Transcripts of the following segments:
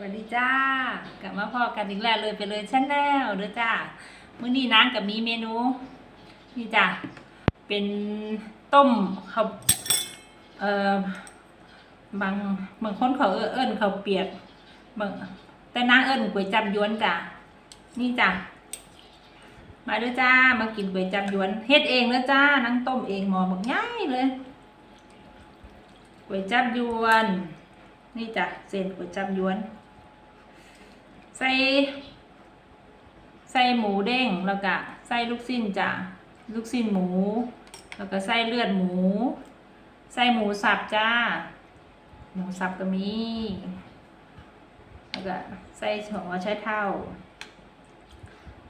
วัสดีจ้ากลับมาพอกันอีกแล้วเลยไปเลยชาแนลเด้อจ้ามื้อนี้นางกับมีเมนู นี่จ้ะเป็นต้มเขาเอ่อบางบางคนเขาเอิ้นเอิ้นเขาเปียกบางแต่นางเอิ้นก๋วยจับยวนจ้ะนี่จ้ะมาเด้อจ้ามากินก๋วยจับยวนเฮ็ดเองเด้อจ้านางต้มเองหมอบักง่ายเลยก๋วยจับยวน นี่จ้ะเส้นก๋วยจับยวน ใส่ใส่หมูเด้งแล้วก็ใส่ลูกชิ้นจ้ะลูกชิ้นหมู แล้วก็ใส่เลือดหมู ใส่หมูสับจ้า หมูสับก็มีแล้วก็ใส่หัวใช้เท่า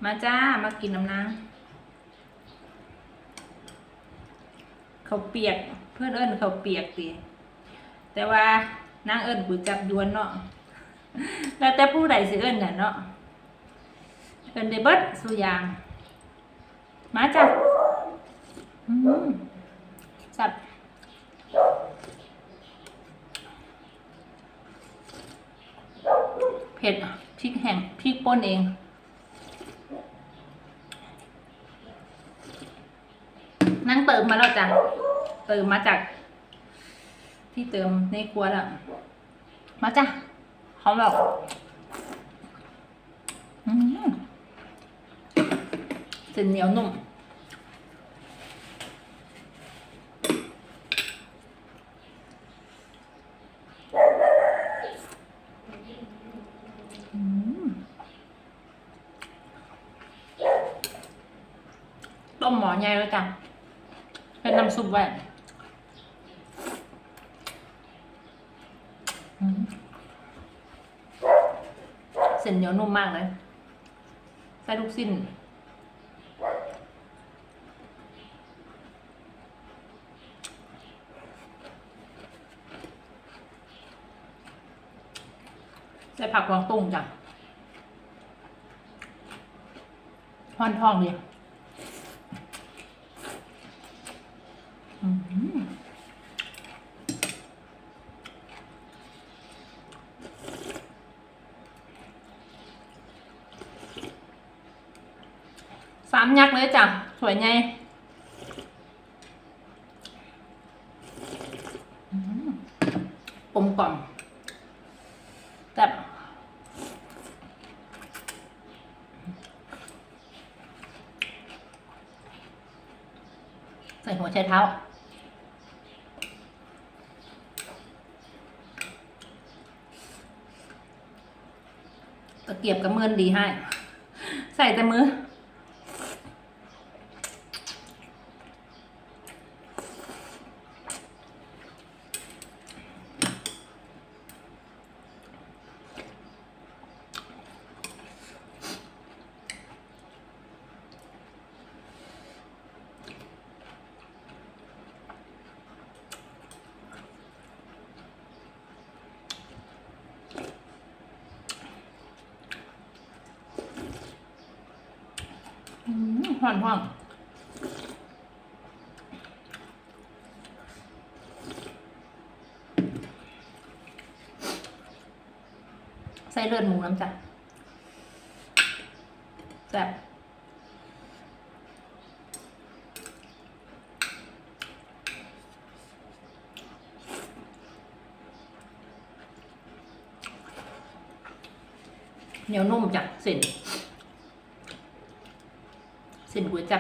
มาจ้ามากินน้ำน้ำเขาเปียกเพื่อนเอิ้นเขาเปียกติแต่ว่านางเอิ้นก๋วยจับยวนเนาะ แล้วแต่ผู้ใดสิเอิ้นน่ะเนาะเอิ้นได้เบิดสุยาง มาจ้ะอืมสับเผ็ดพริกแห้งพริกป่นเองนั่งเติมมาแล้วจ้ะเติมมาจาก ที่เติมในครัวแล้วมาจ้ะ หอมแบบอืมเส้นเหนียวนุ่มอืมต้มหมอใหญ่แล้วจ้ะเป็นน้ำซุปไว้อื ส้นเหนียวนุ่มมากเลยใส่ลูกสิ้น ใส่ผักกวางตุ้งจ้ะห้อนทองดีลยอืมสามยักษ์เลยจ้ะ สวยไงอืมกลมกล่อมแต่ใส่หัวไชเท้าตะเกียบกับมือดีให้ ใส่แต่มือ อืม หอนห่องใส่เลือดหมูน้ำจ้ะแซ่บเหนียวนุ่มจ้ะส้นเส้น ก๋วยจั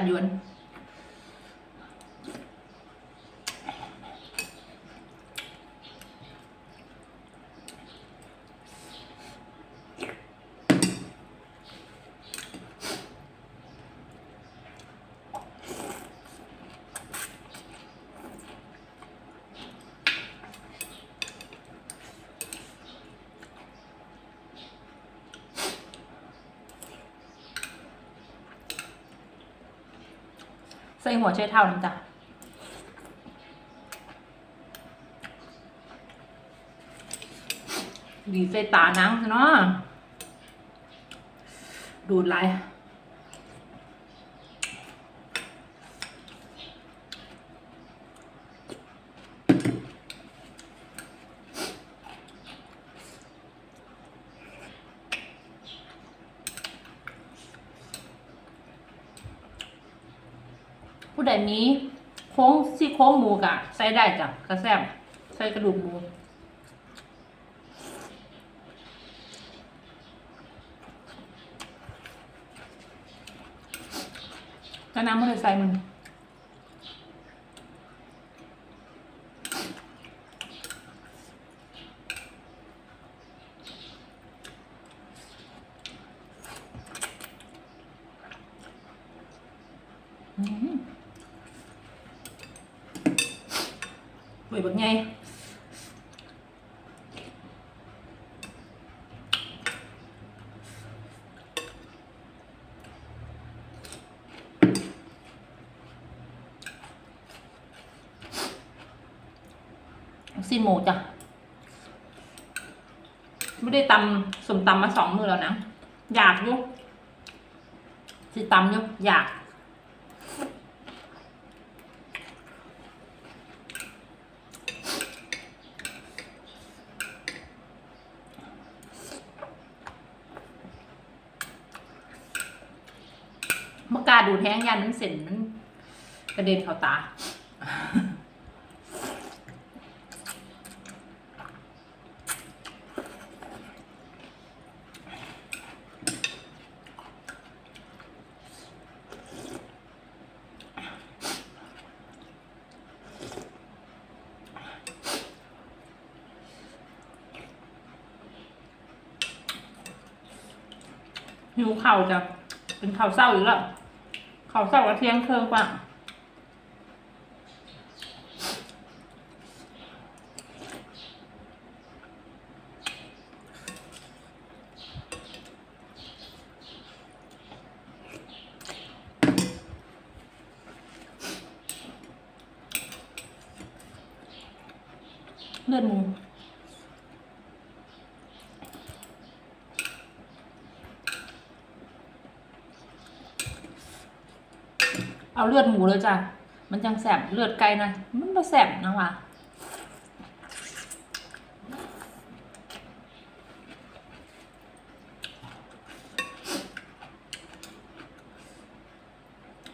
ส่หัวใช้เท่าน้ำจ้ะดีใส่ตานังเนาะดูดไหล ผู้ใดมีโค้งซี่โค้งหมูกะใส่ได้จ้ะกระแซบใส่กระดูกหมูก็น้ำมันเลยใส่มัน อืม เว้ยบักไงสิ้นหมูจ้ะ ไม่ได้ตำสมตำมาสองมือแล้วนะ อยากอยู่สิตำอยู่อยาก เมื่อกล้า ดูดแห้งยันมันเส้นมันกระเด็นเข้าตา หิวเข่าวจะเป็นข่าวเศร้าอีกแล้ว ขาวเศร้ากับเที่ยงคืนกว่าเลือดหมู เอาเลือดหมูเลยจ้ะ มันจังแสบเลือดไก่นะ มันไม่แสบนะว่ะ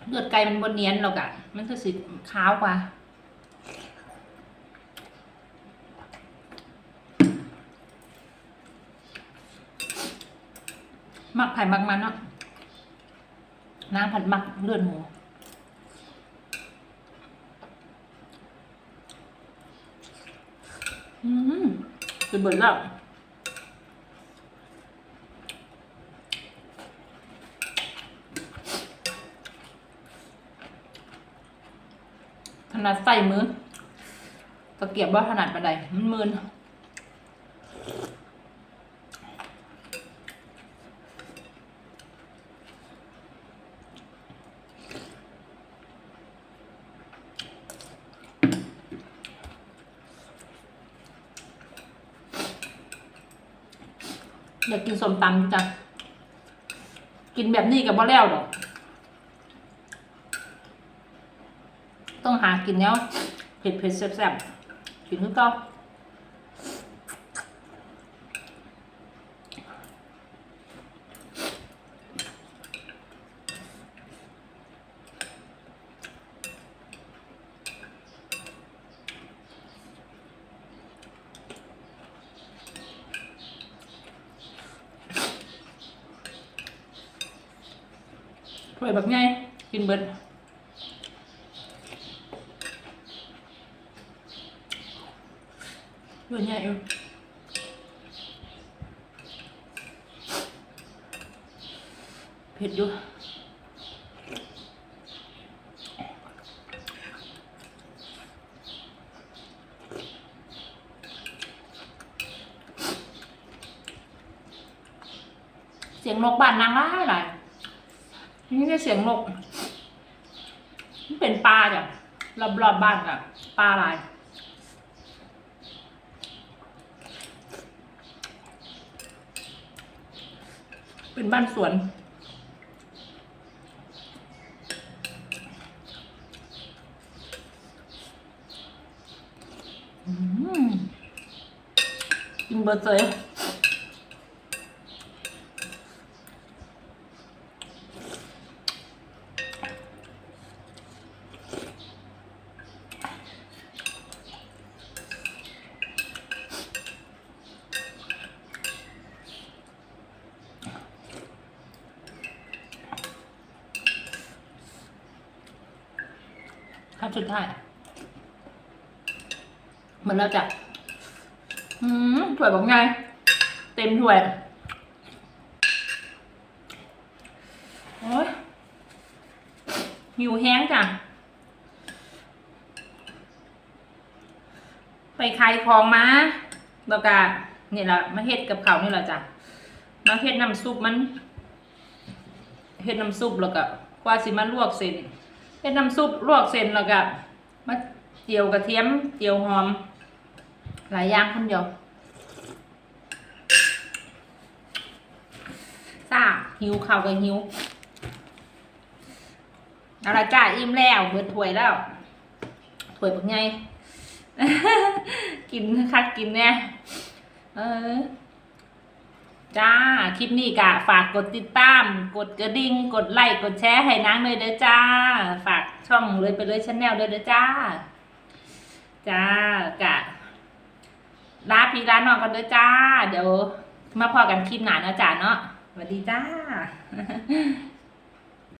เลือดไก่มันบนเนียนหรอกอะมันจะสีขาวกว่ามักไผ่มักมันเนาะน้ำผัดมักเลือดหมู อืมจะเบิดแล้วถนัดใส่มือตะเกียบว่าถนัดปานใดมันมืน อยากกินส้มตำจ้ะกินแบบนี้กับบ่แล้วดอก ต้องหากินแล้วเผ็ดเผ็ดๆแซ่บๆกินทุกท่อ ถ้วยแบบไงกินเบิดด้วยไงเออเผ็ดอยู่เสียงนกบ้านนางร้ายหลาย นี่ได้เสียงนกมันเป็นปลาจ้ะรอบๆบบ้านอะปลาลาย เป็นบ้านสวนอืมกินเบอร์เซย ครับสุดท้ายเหมือนเราจะอืมถ้วยบอกไง เต็มถ้วยโอ้ยหิวแห้งจ้ะไปขายของมาแล้วก็นี่แหละมาเฮ็ดกับเขานี่แหละจ้ะมาเฮ็ดน้ำซุปมันเฮ็ดน้ำซุปแล้วก็กว่าสิมาลวกเส้น ฮ็ดน้ำซุปลวกเส้นแล้วก็มาเจียวกระเทียมเจียวหอม หลายอย่างคนเดียวซาหิวข้าวก็หิวเอาละจ้าอิ่มแล้วเบิดถ้วยแล้วถ้วยบักไงกินคักกินเนี่ยเออ จ้า คลิปนี้กะฝากกดติดตาม กดกระดิ่ง กดไลค์ กดแชร์ให้นางเลยเด้อจ้า ฝากช่องเลยไปเลยชแนลด้วยเด้อจ้า จ้ากะลาพี่ร้านน้องกันเด้อจ้า เดี๋ยวมาพอกันคลิปหนาเนาะจ้าเนาะสวัสดีจ้า